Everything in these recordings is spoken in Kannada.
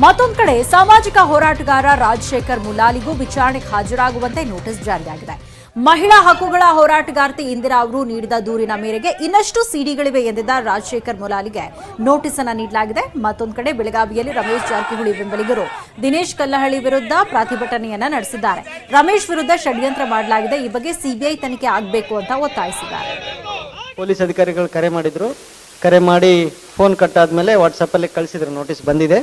ಮತ್ತೊಂದು ಕಡೆ ಸಾಮಾಜಿಕ ಹೋರಾಟಗಾರ ರಾಜಶೇಖರ್ ಮುಲಾಲಿಗೂ ವಿಚಾರಣೆಗೆ ಹಾಜರಾಗುವಂತೆ ನೋಟಿಸ್ ಜಾರಿಯಾಗಿದೆ. ಮಹಿಳಾ ಹಕ್ಕುಗಳ ಹೋರಾಟಗಾರ್ತಿ ಇಂದಿರಾ ಅವರು ನೀಡಿದ ದೂರಿನ ಮೇರೆಗೆ ಇನ್ನಷ್ಟು ಸಿಡಿಗಳಿವೆ ಎಂದಿದ್ದ ರಾಜಶೇಖರ್ ಮುಲಾಲಿಗೆ ನೋಟಿಸ್ ಅನ್ನು ನೀಡಲಾಗಿದೆ. ಮತ್ತೊಂದು ಕಡೆ ಬೆಳಗಾವಿಯಲ್ಲಿ ರಮೇಶ್ ಜಾರಕಿಹೊಳಿ ಬೆಂಬಲಿಗರು ದಿನೇಶ್ ಕಲ್ಲಹಳ್ಳಿ ವಿರುದ್ಧ ಪ್ರತಿಭಟನೆಯನ್ನ ನಡೆಸಿದ್ದಾರೆ. ರಮೇಶ್ ವಿರುದ್ಧ ಷಡ್ಯಂತ್ರ ಮಾಡಲಾಗಿದೆ. ಈ ಬಗ್ಗೆ ಸಿಬಿಐ ತನಿಖೆ ಆಗಬೇಕು ಅಂತ ಒತ್ತಾಯಿಸಿದ್ದಾರೆ. ಪೊಲೀಸ್ ಅಧಿಕಾರಿಗಳು ಕರೆ ಮಾಡಿದ್ರು. ಕರೆ ಮಾಡಿ ಫೋನ್ ಕಟ್ ಆದ್ಮೇಲೆ ವಾಟ್ಸಪ್ಪಲ್ಲಿ ಕಳಿಸಿದ್ರು. ನೋಟಿಸ್ ಬಂದಿದೆ.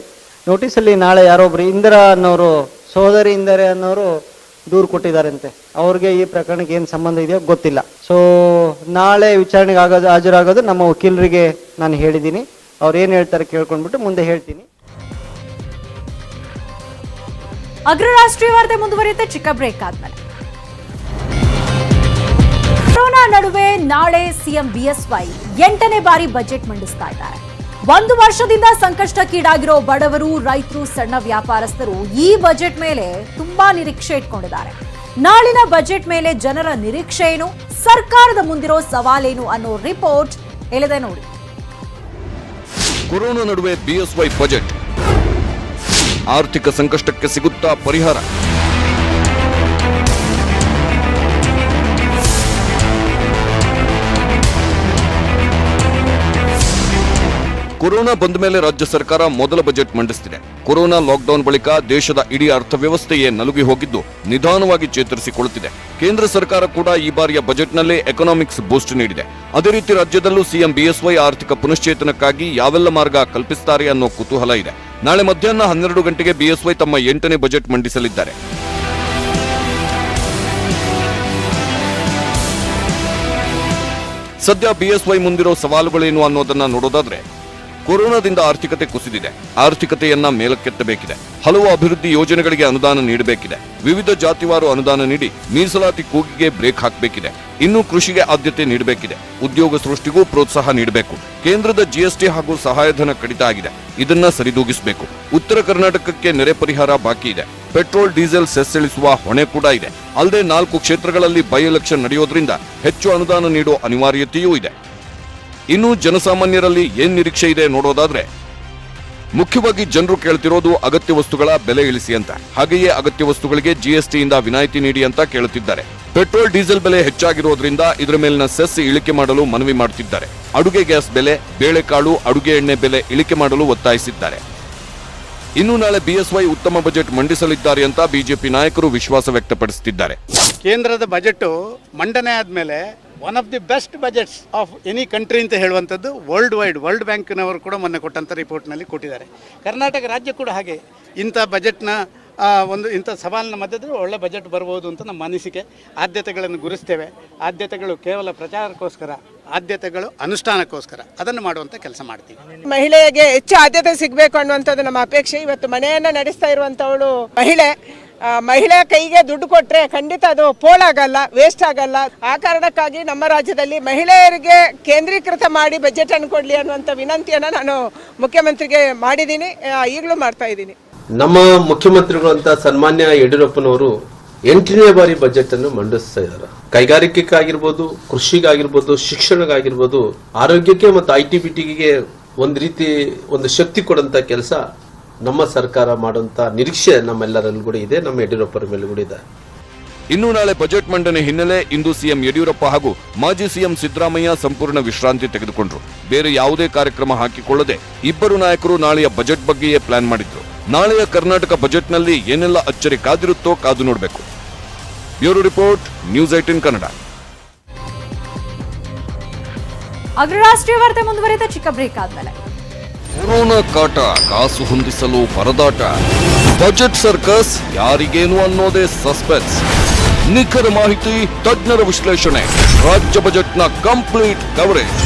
ನೋಟಿಸಲ್ಲಿ ನಾಳೆ ಯಾರೊಬ್ರು ಇಂದಿರಾ ಅನ್ನೋರು ಸಹೋದರಿ ಇಂದರೆ ಅನ್ನೋರು ದೂರು ಕೊಟ್ಟಿದ್ದಾರಂತೆ. ಅವ್ರಿಗೆ ಈ ಪ್ರಕರಣಕ್ಕೆ ಏನು ಸಂಬಂಧ ಇದೆಯೋ ಗೊತ್ತಿಲ್ಲ. ಸೊ ನಾಳೆ ವಿಚಾರಣೆಗೆ ಆಗೋದು, ಹಾಜರಾಗೋದು ನಮ್ಮ ವಕೀಲರಿಗೆ ನಾನು ಹೇಳಿದ್ದೀನಿ. ಅವ್ರು ಏನು ಹೇಳ್ತಾರೆ ಕೇಳ್ಕೊಂಡ್ಬಿಟ್ಟು ಮುಂದೆ ಹೇಳ್ತೀನಿ. ಅಗ್ರ ರಾಷ್ಟ್ರೀಯ ವಾರ್ತೆ ಮುಂದುವರಿಯುತ್ತೆ, ಚಿಕ್ಕ ಬ್ರೇಕ್ ಆದ್ಮೇಲೆ. ಕೊರೋನಾ ನಡುವೆ ನಾಳೆ ಸಿಎಂ ಬಿಎಸ್ವೈ ಎಂಟನೇ ಬಾರಿ ಬಜೆಟ್ ಮಂಡಿಸ್ತಾ ಇದ್ದಾರೆ. ಒಂದು ವರ್ಷದಿಂದ ಸಂಕಷ್ಟಕ್ಕೀಡಾಗಿರೋ ಬಡವರು, ರೈತರು, ಸಣ್ಣ ವ್ಯಾಪಾರಸ್ಥರು ಈ ಬಜೆಟ್ ಮೇಲೆ ತುಂಬಾ ನಿರೀಕ್ಷೆ ಇಟ್ಕೊಂಡಿದ್ದಾರೆ. ನಾಳಿನ ಬಜೆಟ್ ಮೇಲೆ ಜನರ ನಿರೀಕ್ಷೆ ಏನು? ಸರ್ಕಾರದ ಮುಂದಿರೋ ಸವಾಲೇನು ಅನ್ನೋ ರಿಪೋರ್ಟ್ ಎಳೆದೆ ನೋಡಿ. ಕೊರೋನಾ ನಡುವೆ ಬಿಎಸ್ವೈ ಬಜೆಟ್. ಆರ್ಥಿಕ ಸಂಕಷ್ಟಕ್ಕೆ ಸಿಗುತ್ತಾ ಪರಿಹಾರ. ಕೊರೋನಾ ಬಂದ ಮೇಲೆ ರಾಜ್ಯ ಸರ್ಕಾರ ಮೊದಲ ಬಜೆಟ್ ಮಂಡಿಸ್ತಿದೆ. ಕೊರೋನಾ ಲಾಕ್ಡೌನ್ ಬಳಿಕ ದೇಶದ ಇಡೀ ಅರ್ಥವ್ಯವಸ್ಥೆಯೇ ನಲುಗಿ ಹೋಗಿದ್ದು ನಿಧಾನವಾಗಿ ಚೇತರಿಸಿಕೊಳ್ಳುತ್ತಿದೆ. ಕೇಂದ್ರ ಸರ್ಕಾರ ಕೂಡ ಈ ಬಾರಿಯ ಬಜೆಟ್ನಲ್ಲಿ ಎಕನಾಮಿಕ್ಸ್ ಬೂಸ್ಟ್ ನೀಡಿದೆ. ಅದೇ ರೀತಿ ರಾಜ್ಯದಲ್ಲೂ ಸಿಎಂ ಬಿಎಸ್ವೈ ಆರ್ಥಿಕ ಪುನಶ್ಚೇತನಕ್ಕಾಗಿ ಯಾವೆಲ್ಲ ಮಾರ್ಗ ಕಲ್ಪಿಸುತ್ತಾರೆ ಅನ್ನೋ ಕುತೂಹಲ ಇದೆ. ನಾಳೆ ಮಧ್ಯಾಹ್ನ ಹನ್ನೆರಡು ಗಂಟೆಗೆ ಬಿಎಸ್ವೈ ತಮ್ಮ ಎಂಟನೇ ಬಜೆಟ್ ಮಂಡಿಸಲಿದ್ದಾರೆ. ಸದ್ಯ ಬಿಎಸ್ವೈ ಮುಂದಿರೋ ಸವಾಲುಗಳೇನು ಅನ್ನೋದನ್ನ ನೋಡೋದಾದ್ರೆ ಕೊರೋನಾದಿಂದ ಆರ್ಥಿಕತೆ ಕುಸಿದಿದೆ. ಆರ್ಥಿಕತೆಯನ್ನ ಮೇಲಕ್ಕೆತ್ತಬೇಕಿದೆ. ಹಲವು ಅಭಿವೃದ್ಧಿ ಯೋಜನೆಗಳಿಗೆ ಅನುದಾನ ನೀಡಬೇಕಿದೆ. ವಿವಿಧ ಜಾತಿವಾರು ಅನುದಾನ ನೀಡಿ ಮೀಸಲಾತಿ ಕೂಗಿಗೆ ಬ್ರೇಕ್ ಹಾಕಬೇಕಿದೆ. ಇನ್ನು ಕೃಷಿಗೆ ಆದ್ಯತೆ ನೀಡಬೇಕಿದೆ. ಉದ್ಯೋಗ ಸೃಷ್ಟಿಗೂ ಪ್ರೋತ್ಸಾಹ ನೀಡಬೇಕು. ಕೇಂದ್ರದ ಜಿಎಸ್ಟಿ ಹಾಗೂ ಸಹಾಯಧನ ಕಡಿತ ಆಗಿದೆ. ಇದನ್ನ ಸರಿದೂಗಿಸಬೇಕು. ಉತ್ತರ ಕರ್ನಾಟಕಕ್ಕೆ ನೆರೆ ಪರಿಹಾರ ಬಾಕಿ ಇದೆ. ಪೆಟ್ರೋಲ್, ಡೀಸೆಲ್ ಸೆಸ್ ಇಳಿಸುವ ಹೊಣೆ ಕೂಡ ಇದೆ. ಅಲ್ಲದೆ ನಾಲ್ಕು ಕ್ಷೇತ್ರಗಳಲ್ಲಿ ಬೈ ಎಲೆಕ್ಷನ್ ನಡೆಯೋದ್ರಿಂದ ಹೆಚ್ಚು ಅನುದಾನ ನೀಡುವ ಅನಿವಾರ್ಯತೆಯೂ ಇದೆ. ಇನ್ನು ಜನಸಾಮಾನ್ಯರಲ್ಲಿ ಏನ್ ನಿರೀಕ್ಷೆ ಇದೆ ನೋಡೋದಾದ್ರೆ, ಮುಖ್ಯವಾಗಿ ಜನರು ಕೇಳ್ತಿರೋದು ಅಗತ್ಯ ವಸ್ತುಗಳ ಬೆಲೆ ಇಳಿಸಿ ಅಂತ. ಹಾಗೆಯೇ ಅಗತ್ಯ ವಸ್ತುಗಳಿಗೆ ಜಿಎಸ್ಟಿಯಿಂದ ವಿನಾಯಿತಿ ನೀಡಿ ಅಂತ ಕೇಳುತ್ತಿದ್ದಾರೆ. ಪೆಟ್ರೋಲ್, ಡೀಸೆಲ್ ಬೆಲೆ ಹೆಚ್ಚಾಗಿರೋದ್ರಿಂದ ಇದರ ಮೇಲಿನ ಸೆಸ್ ಇಳಿಕೆ ಮಾಡಲು ಮನವಿ ಮಾಡುತ್ತಿದ್ದಾರೆ ಅಡುಗೆ ಗ್ಯಾಸ್ ಬೆಲೆ, ಬೇಳೆಕಾಳು, ಅಡುಗೆ ಎಣ್ಣೆ ಬೆಲೆ ಇಳಿಕೆ ಮಾಡಲು ಒತ್ತಾಯಿಸಿದ್ದಾರೆ. ಇನ್ನು ನಾಳೆ ಬಿಎಸ್ವೈ ಉತ್ತಮ ಬಜೆಟ್ ಮಂಡಿಸಲಿದ್ದಾರೆ ಅಂತ ಬಿಜೆಪಿ ನಾಯಕರು ವಿಶ್ವಾಸ ವ್ಯಕ್ತಪಡಿಸುತ್ತಿದ್ದಾರೆ ಕೇಂದ್ರದ ಬಜೆಟ್ ಮಂಡನೆ ಆದಮೇಲೆ one of the best budgets of any country ಅಂತ ಹೇಳುವಂಥದ್ದು ವರ್ಲ್ಡ್ ವೈಡ್ ವರ್ಲ್ಡ್ ಬ್ಯಾಂಕ್ನವರು ಕೂಡ ಮೊನ್ನೆ ಕೊಟ್ಟಂಥ ರಿಪೋರ್ಟ್ನಲ್ಲಿ ಕೊಟ್ಟಿದ್ದಾರೆ. ಕರ್ನಾಟಕ ರಾಜ್ಯ ಕೂಡ ಹಾಗೆ. ಇಂಥ ಬಜೆಟ್ನ ಒಂದು ಇಂಥ ಸವಾಲಿನ ಮಧ್ಯದಲ್ಲಿ ಒಳ್ಳೆ ಬಜೆಟ್ ಬರ್ಬೋದು ಅಂತ ನಮ್ಮ ಅನಿಸಿಕೆ. ಆದ್ಯತೆಗಳನ್ನು ಗುರುಸ್ತೇವೆ. ಆದ್ಯತೆಗಳು ಕೇವಲ ಪ್ರಚಾರಕ್ಕೋಸ್ಕರ, ಆದ್ಯತೆಗಳು ಅನುಷ್ಠಾನಕ್ಕೋಸ್ಕರ ಅದನ್ನು ಮಾಡುವಂಥ ಕೆಲಸ ಮಾಡ್ತೀವಿ. ಮಹಿಳೆಗೆ ಹೆಚ್ಚು ಆದ್ಯತೆ ಸಿಗಬೇಕು ಅನ್ನುವಂಥದ್ದು ನಮ್ಮ ಅಪೇಕ್ಷೆ. ಇವತ್ತು ಮನೆಯನ್ನು ನಡೆಸ್ತಾ ಇರುವಂಥವಳು ಮಹಿಳೆ. ಮಹಿಳೆ ಕೈಗೆ ದುಡ್ಡು ಕೊಟ್ಟರೆ ಖಂಡಿತ ಅದು ಪೋಲಾಗಲ್ಲ ವೇಸ್ಟ್ ಆಗಲ್ಲ. ಆ ಕಾರಣಕ್ಕಾಗಿ ನಮ್ಮ ರಾಜ್ಯದಲ್ಲಿ ಮಹಿಳೆಯರಿಗೆ ಕೇಂದ್ರೀಕೃತ ಮಾಡಿ ಬಜೆಟ್ ಅನ್ನು ಕೊಡಲಿ ಅನ್ನುವಂಥ ವಿನಂತಿಯನ್ನು ನಾನು ಮುಖ್ಯಮಂತ್ರಿಗೆ ಮಾಡಿದ್ದೀನಿ ಈಗಲೂ ಮಾಡ್ತಾ ಇದ್ದೀನಿ. ನಮ್ಮ ಮುಖ್ಯಮಂತ್ರಿಗಳು ಅಂತ ಸನ್ಮಾನ್ಯ ಯಡಿಯೂರಪ್ಪನವರು ಎಂಟನೇ ಬಾರಿ ಬಜೆಟ್ ಅನ್ನು ಮಂಡಿಸ್ತಾ ಇದ್ದಾರೆ ಕೈಗಾರಿಕೆಗಾಗಿರ್ಬೋದು, ಕೃಷಿಗಾಗಿರ್ಬೋದು, ಶಿಕ್ಷಣಗಾಗಿರ್ಬೋದು, ಆರೋಗ್ಯಕ್ಕೆ ಮತ್ತು ಐ ಟಿ ಬಿ ಟಿಗೆ ಒಂದು ರೀತಿ ಒಂದು ಶಕ್ತಿ ಕೊಡಂತ ಕೆಲಸ ನಮ್ಮ ಸರ್ಕಾರ ಮಾಡುವಂತ ನಿರೀಕ್ಷೆ ನಮ್ಮೆಲ್ಲರಲ್ಲೂ ಕೂಡ ಇದೆ ನಮ್ಮ ಯಡಿಯೂರಪ್ಪರ ಮೇಲೆ ಕೂಡ ಇದೆ. ಇನ್ನು ನಾಳೆ ಬಜೆಟ್ ಮಂಡನೆ ಹಿನ್ನೆಲೆ ಇಂದು ಸಿಎಂ ಯಡಿಯೂರಪ್ಪ ಹಾಗೂ ಮಾಜಿ ಸಿಎಂ ಸಿದ್ದರಾಮಯ್ಯ ಸಂಪೂರ್ಣ ವಿಶ್ರಾಂತಿ ತೆಗೆದುಕೊಂಡ್ರು. ಬೇರೆ ಯಾವುದೇ ಕಾರ್ಯಕ್ರಮ ಹಾಕಿಕೊಳ್ಳದೆ ಇಬ್ಬರು ನಾಯಕರು ನಾಳೆಯ ಬಜೆಟ್ ಬಗ್ಗೆಯೇ ಪ್ಲಾನ್ ಮಾಡಿದ್ರು. ನಾಳೆಯ ಕರ್ನಾಟಕ ಬಜೆಟ್ನಲ್ಲಿ ಏನೆಲ್ಲ ಅಚ್ಚರಿ ಕಾದಿರುತ್ತೋ ಕಾದು ನೋಡಬೇಕು. Bureau report news eighteen Kannada. ಅಗ್ರರಾಷ್ಟ್ರೀಯ ವಾರ್ತೆ ಮುಂದುವರಿದ ಚಿಕ್ಕ ಬ್ರೇಕ್ ಆದ್ಮೇಲೆ. ಕೊರೋನಾ ಕಾಟ, ಕಾಸು ಹೊಂದಿಸಲು ಪರದಾಟ. ಬಜೆಟ್ ಸರ್ಕಸ್, ಯಾರಿಗೇನು ಅನ್ನೋದೇ ಸಸ್ಪೆನ್ಸ್. ನಿಖರ ಮಾಹಿತಿ, ತಜ್ಞರ ವಿಶ್ಲೇಷಣೆ. ರಾಜ್ಯ ಬಜೆಟ್ನ ಕಂಪ್ಲೀಟ್ ಕವರೇಜ್.